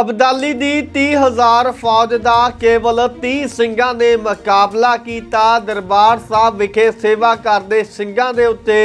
ਅਬਦਾਲੀ ਦੀ 30000 ਫੌਜ ਦਾ ਕੇਵਲ 30 ਸਿੰਘਾਂ ਨੇ ਮੁਕਾਬਲਾ ਕੀਤਾ। ਦਰਬਾਰ ਸਾਹਿਬ ਵਿਖੇ ਸੇਵਾ ਕਰਦੇ ਸਿੰਘਾਂ ਦੇ ਉੱਤੇ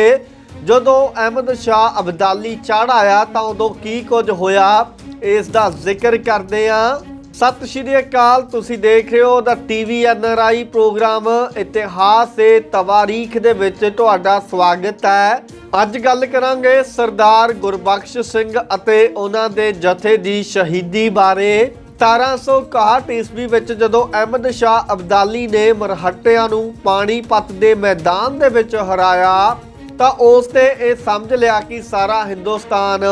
ਜਦੋਂ ਅਹਿਮਦ ਸ਼ਾਹ ਅਬਦਾਲੀ ਚੜ੍ਹ ਆਇਆ ਤਾਂ ਉਦੋਂ ਕੀ ਕੁਝ ਹੋਇਆ, ਇਸ ਦਾ ਜ਼ਿਕਰ ਕਰਦੇ ਹਾਂ। ਸਤਿ ਸ਼੍ਰੀ ਅਕਾਲ, ਤੁਸੀਂ ਦੇਖ ਰਹੇ ਹੋ ਦਾ ਟੀਵੀ ਐਨਆਰਆਈ ਪ੍ਰੋਗਰਾਮ। ਇਤਿਹਾਸ ਤੇ ਤਵਾਰੀਖ ਦੇ ਵਿੱਚ ਤੁਹਾਡਾ ਸਵਾਗਤ ਹੈ। ਅੱਜ ਗੱਲ ਕਰਾਂਗੇ ਸਰਦਾਰ ਗੁਰਬਖਸ਼ ਸਿੰਘ ਅਤੇ ਉਹਨਾਂ ਦੇ ਜਥੇ ਦੀ ਸ਼ਹੀਦੀ ਬਾਰੇ। 1761 ਈਸਵੀ ਵਿੱਚ ਜਦੋਂ ਅਹਿਮਦ ਸ਼ਾਹ ਅਬਦਾਲੀ ਨੇ ਮਰਹੱਟਿਆਂ ਨੂੰ ਪਾਣੀਪਤ ਦੇ ਮੈਦਾਨ ਦੇ ਵਿੱਚ ਹਰਾਇਆ, ਤਾਂ ਉਸ ਤੇ ਇਹ ਸਮਝ ਲਿਆ ਕਿ ਸਾਰਾ ਹਿੰਦੁਸਤਾਨ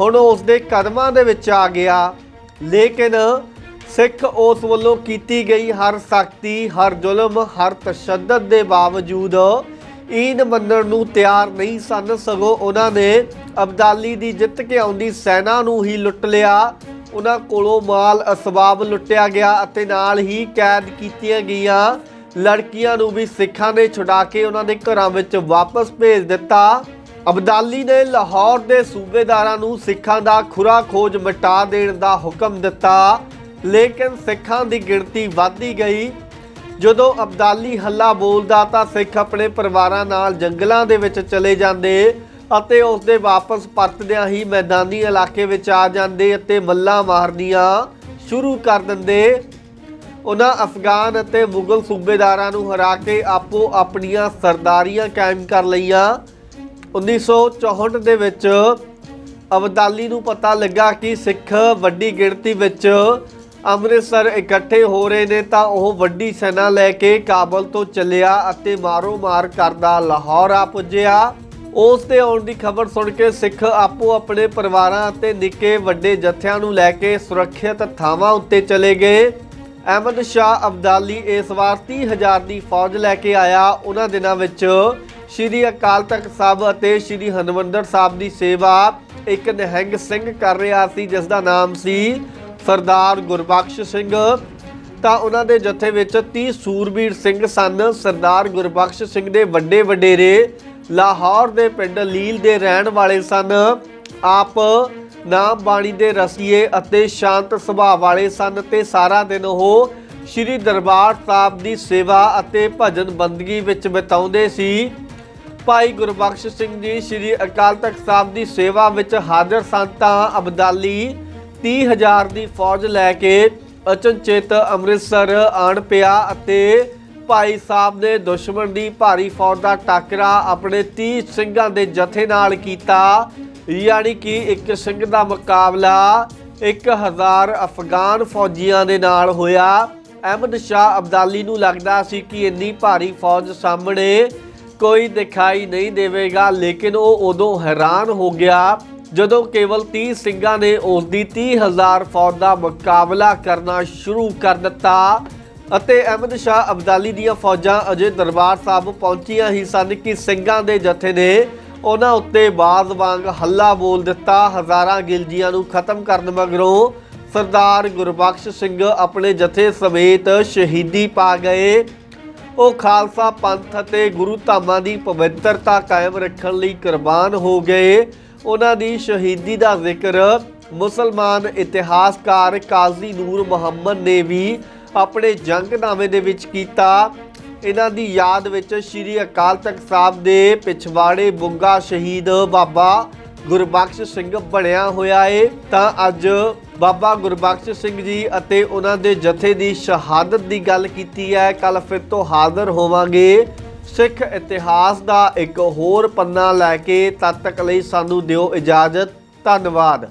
ਹੁਣ ਉਸ ਦੇ ਕਦਮਾਂ ਦੇ ਵਿੱਚ ਆ ਗਿਆ। ਲੇਕਿਨ ਸਿੱਖ ਉਸ ਵੱਲੋਂ ਕੀਤੀ ਗਈ ਹਰ ਸਖਤੀ, ਹਰ ਜ਼ੁਲਮ, ਹਰ ਤਸ਼ੱਦਦ ਦੇ ਬਾਵਜੂਦ ਈਦ ਮੰਨਣ ਨੂੰ ਤਿਆਰ ਨਹੀਂ ਸਨ, ਸਗੋਂ ਉਹਨਾਂ ਨੇ ਅਬਦਾਲੀ ਦੀ ਜਿੱਤ ਕੇ ਆਉਂਦੀ ਸੈਨਾ ਨੂੰ ਹੀ ਲੁੱਟ ਲਿਆ। ਉਹਨਾਂ ਕੋਲੋਂ ਮਾਲ ਅਸਬਾਬ ਲੁੱਟਿਆ ਗਿਆ ਅਤੇ ਨਾਲ ਹੀ ਕੈਦ ਕੀਤੀਆਂ ਗਈਆਂ। ਲੜਕੀਆਂ ਨੂੰ ਵੀ ਸਿੱਖਾਂ ਨੇ ਛੁਡਾ ਕੇ ਉਹਨਾਂ ਦੇ ਘਰਾਂ ਵਿੱਚ ਵਾਪਸ ਭੇਜ ਦਿੱਤਾ। ਅਬਦਾਲੀ ਨੇ ਲਾਹੌਰ ਦੇ ਸੂਬੇਦਾਰਾਂ ਨੂੰ ਸਿੱਖਾਂ ਦਾ ਖੁਰਾ ਖੋਜ ਮਿਟਾ ਦੇਣ ਦਾ ਹੁਕਮ ਦਿੱਤਾ, ਲੇਕਿਨ ਸਿੱਖਾਂ ਦੀ ਗਿਣਤੀ ਵਧਦੀ ਗਈ। ਜਦੋਂ ਅਬਦਾਲੀ ਹੱਲਾ ਬੋਲਦਾ ਤਾਂ ਸਿੱਖ ਆਪਣੇ ਪਰਿਵਾਰਾਂ ਨਾਲ ਜੰਗਲਾਂ ਦੇ ਵਿੱਚ ਚਲੇ ਜਾਂਦੇ ਅਤੇ ਉਸ ਦੇ ਵਾਪਸ ਪਰਤਦਿਆਂ ਹੀ ਮੈਦਾਨੀ ਇਲਾਕੇ ਵਿੱਚ ਆ ਜਾਂਦੇ ਅਤੇ ਮੱਲਾਂ ਮਾਰਨੀਆਂ ਸ਼ੁਰੂ ਕਰ ਦਿੰਦੇ। ਉਹਨਾਂ ਅਫਗਾਨ ਅਤੇ ਮੁਗਲ ਸੂਬੇਦਾਰਾਂ ਨੂੰ ਹਰਾ ਕੇ ਆਪੋ ਆਪਣੀਆਂ ਸਰਦਾਰੀਆਂ ਕਾਇਮ ਕਰ ਲਈਆਂ। 1964 ਦੇ ਵਿੱਚ ਅਬਦਾਲੀ ਨੂੰ ਪਤਾ ਲੱਗਾ ਕਿ ਸਿੱਖ ਵੱਡੀ ਗਿਣਤੀ ਵਿੱਚ ਅੰਮ੍ਰਿਤਸਰ ਇਕੱਠੇ ਹੋ ਰਹੇ ਨੇ ਤਾਂ ਉਹ ਵੱਡੀ ਸੈਨਾ ਲੈ ਕੇ ਕਾਬਲ ਤੋਂ ਚੱਲਿਆ ਅਤੇ ਮਾਰੋ ਮਾਰ ਕਰਦਾ ਲਾਹੌਰ ਆ ਪੁੱਜਿਆ। ਉਸ 'ਤੇ ਆਉਣ ਦੀ ਖਬਰ ਸੁਣ ਕੇ ਸਿੱਖ ਆਪੋ ਆਪਣੇ ਪਰਿਵਾਰਾਂ ਅਤੇ ਨਿੱਕੇ ਵੱਡੇ ਜਥਿਆਂ ਨੂੰ ਲੈ ਕੇ ਸੁਰੱਖਿਅਤ ਥਾਵਾਂ ਉੱਤੇ ਚਲੇ ਗਏ। ਅਹਿਮਦ ਸ਼ਾਹ ਅਬਦਾਲੀ ਇਸ ਵਾਰ 30000 ਦੀ ਫੌਜ ਲੈ ਕੇ ਆਇਆ। ਉਹਨਾਂ ਦਿਨਾਂ ਵਿੱਚ ਸ਼੍ਰੀ ਅਕਾਲ ਤਖਤ ਸਾਹਿਬ ਅਤੇ ਸ਼੍ਰੀ ਹਰਮੰਦਰ ਸਾਹਿਬ ਦੀ ਸੇਵਾ ਇੱਕ ਨਿਹੰਗ ਸਿੰਘ ਕਰ ਰਿਹਾ ਸੀ, ਜਿਸ ਦਾ ਨਾਮ ਸੀ ਸਰਦਾਰ ਗੁਰਬਖਸ਼ ਸਿੰਘ। ਤਾਂ ਉਹਨਾਂ ਦੇ ਜਥੇ ਵਿੱਚ 30 ਸੂਰਬੀਰ ਸਿੰਘ ਸਨ। ਸਰਦਾਰ ਗੁਰਬਖਸ਼ ਸਿੰਘ ਦੇ ਵੱਡੇ ਵਡੇਰੇ ਲਾਹੌਰ ਦੇ ਪਿੰਡ ਲੀਲ ਦੇ ਰਹਿਣ ਵਾਲੇ ਸਨ। ਆਪ ਨਾਮ ਬਾਣੀ ਦੇ ਰਸੀਏ ਅਤੇ ਸ਼ਾਂਤ ਸੁਭਾਅ ਵਾਲੇ ਸਨ ਤੇ ਸਾਰਾ ਦਿਨ ਉਹ ਸ੍ਰੀ ਦਰਬਾਰ ਸਾਹਿਬ ਦੀ ਸੇਵਾ ਅਤੇ ਭਜਨ ਬੰਦਗੀ ਵਿੱਚ ਬਿਤਾਉਂਦੇ ਸੀ। ਭਾਈ ਗੁਰਬਖਸ਼ ਸਿੰਘ ਜੀ ਸ੍ਰੀ ਅਕਾਲ ਤਖਤ ਸਾਹਿਬ ਦੀ ਸੇਵਾ ਵਿੱਚ ਹਾਜ਼ਰ ਸਨ ਤਾਂ ਅਬਦਾਲੀ 30000 ਦੀ ਫੌਜ ਲੈ ਕੇ ਅਚਨਚੇਤ ਅੰਮ੍ਰਿਤਸਰ ਆਣ ਪਿਆ ਅਤੇ ਭਾਈ ਸਾਹਿਬ ਨੇ ਦੁਸ਼ਮਣ ਦੀ ਭਾਰੀ ਫੌਜ ਦਾ ਟਾਕਰਾ ਆਪਣੇ 30 ਸਿੰਘਾਂ ਦੇ ਜਥੇ ਨਾਲ ਕੀਤਾ, ਯਾਨੀ ਕਿ ਇੱਕ ਸਿੰਘ ਦਾ ਮੁਕਾਬਲਾ 1000 ਅਫਗਾਨ ਫੌਜੀਆਂ ਦੇ ਨਾਲ ਹੋਇਆ। ਅਹਿਮਦ ਸ਼ਾਹ ਅਬਦਾਲੀ ਨੂੰ ਲੱਗਦਾ ਸੀ ਕਿ ਇੰਨੀ ਭਾਰੀ ਫੌਜ ਸਾਹਮਣੇ ਕੋਈ ਦਿਖਾਈ ਨਹੀਂ ਦੇਵੇਗਾ, ਲੇਕਿਨ ਉਹ ਉਦੋਂ ਹੈਰਾਨ ਹੋ ਗਿਆ ਜਦੋਂ ਕੇਵਲ 30 ਸਿੰਘਾਂ ਨੇ ਉਸ ਦੀ 30000 ਫੌਜ ਦਾ ਮੁਕਾਬਲਾ ਕਰਨਾ ਸ਼ੁਰੂ ਕਰ ਦਿੱਤਾ ਅਤੇ ਅਹਿਮਦ ਸ਼ਾਹ ਅਬਦਾਲੀ ਦੀਆਂ ਫੌਜਾਂ ਅਜੇ ਦਰਬਾਰ ਸਾਹਿਬ ਪਹੁੰਚੀਆਂ ਹੀ ਸਨ ਕਿ ਸਿੰਘਾਂ ਦੇ ਜਥੇ ਨੇ ਉਹਨਾਂ ਉੱਤੇ ਬਾਜ਼ ਵਾਂਗ ਹੱਲਾ ਬੋਲ ਦਿੱਤਾ। ਹਜ਼ਾਰਾਂ ਗਿਲਜੀਆਂ ਨੂੰ ਖਤਮ ਕਰਨ ਮਗਰੋਂ ਸਰਦਾਰ ਗੁਰਬਖਸ਼ ਸਿੰਘ ਆਪਣੇ ਜਥੇ ਸਮੇਤ ਸ਼ਹੀਦੀ ਪਾ ਗਏ। ਉਹ ਖਾਲਸਾ ਪੰਥ ਅਤੇ ਗੁਰੂ ਧਾਮਾਂ ਦੀ ਪਵਿੱਤਰਤਾ ਕਾਇਮ ਰੱਖਣ ਲਈ ਕੁਰਬਾਨ ਹੋ ਗਏ। ਉਹਨਾਂ ਦੀ ਸ਼ਹੀਦੀ ਦਾ ਜ਼ਿਕਰ ਮੁਸਲਮਾਨ ਇਤਿਹਾਸਕਾਰ ਕਾਜ਼ੀ ਨੂਰ ਮੁਹੰਮਦ ਨੇ ਵੀ ਆਪਣੇ ਜੰਗਨਾਮੇ ਦੇ ਵਿੱਚ ਕੀਤਾ। ਇਹਨਾਂ ਦੀ ਯਾਦ ਵਿੱਚ ਸ੍ਰੀ ਅਕਾਲ ਤਖਤ ਸਾਹਿਬ ਦੇ ਪਿਛਵਾੜੇ ਬੁੰਗਾ ਸ਼ਹੀਦ ਬਾਬਾ ਗੁਰਬਖਸ਼ ਸਿੰਘ ਬਣਿਆ ਹੋਇਆ ਏ। ਤਾਂ ਅੱਜ ਬਾਬਾ ਗੁਰਬਖਸ਼ ਸਿੰਘ ਜੀ ਅਤੇ ਉਹਨਾਂ ਦੇ ਜਥੇ ਦੀ ਸ਼ਹਾਦਤ ਦੀ ਗੱਲ ਕੀਤੀ ਹੈ। ਕੱਲ ਫਿਰ ਤੋਂ ਹਾਜ਼ਰ ਹੋਵਾਂਗੇ। ਸਿੱਖ ਇਤਿਹਾਸ ਦਾ ਇੱਕ ਹੋਰ ਪੰਨਾ ਲੈ ਕੇ ਤਦ ਤੱਕ ਲਈ ਸਾਨੂੰ ਦਿਓ ਇਜਾਜ਼ਤ। ਧੰਨਵਾਦ।